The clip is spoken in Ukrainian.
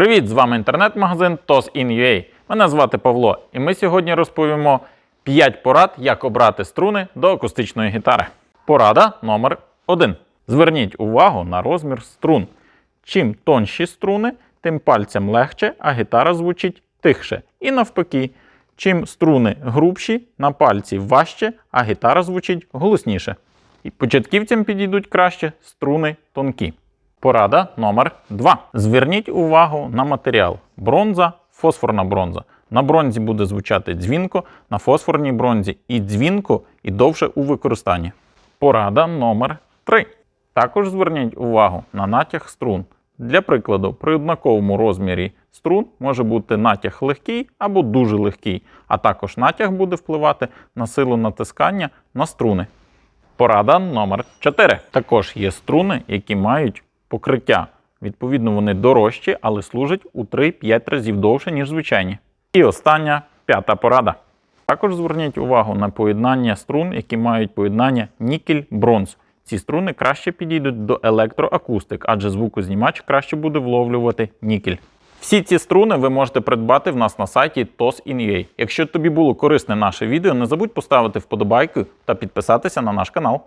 Привіт! З вами інтернет-магазин TOS.in.ua. Мене звати Павло, і ми сьогодні розповімо 5 порад, як обрати струни до акустичної гітари. Порада номер 1. Зверніть увагу на розмір струн. Чим тонші струни, тим пальцям легше, а гітара звучить тихше. І навпаки, чим струни грубші, на пальці важче, а гітара звучить голосніше. І початківцям підійдуть краще струни тонкі. Порада номер 2. Зверніть увагу на матеріал: бронза, фосфорна бронза. На бронзі буде звучати дзвінко, на фосфорній бронзі і дзвінко, і довше у використанні. Порада номер 3. Також зверніть увагу на натяг струн. Для прикладу, при однаковому розмірі струн може бути натяг легкий або дуже легкий, а також натяг буде впливати на силу натискання на струни. Порада номер 4. Також є струни, які мають покриття. Відповідно, вони дорожчі, але служать у 3-5 разів довше, ніж звичайні. І остання п'ята порада. Також зверніть увагу на поєднання струн, які мають поєднання нікель-бронз. Ці струни краще підійдуть до електроакустик, адже звукознімач краще буде вловлювати нікель. Всі ці струни ви можете придбати в нас на сайті TOS.in.ua. Якщо тобі було корисне наше відео, не забудь поставити вподобайку та підписатися на наш канал.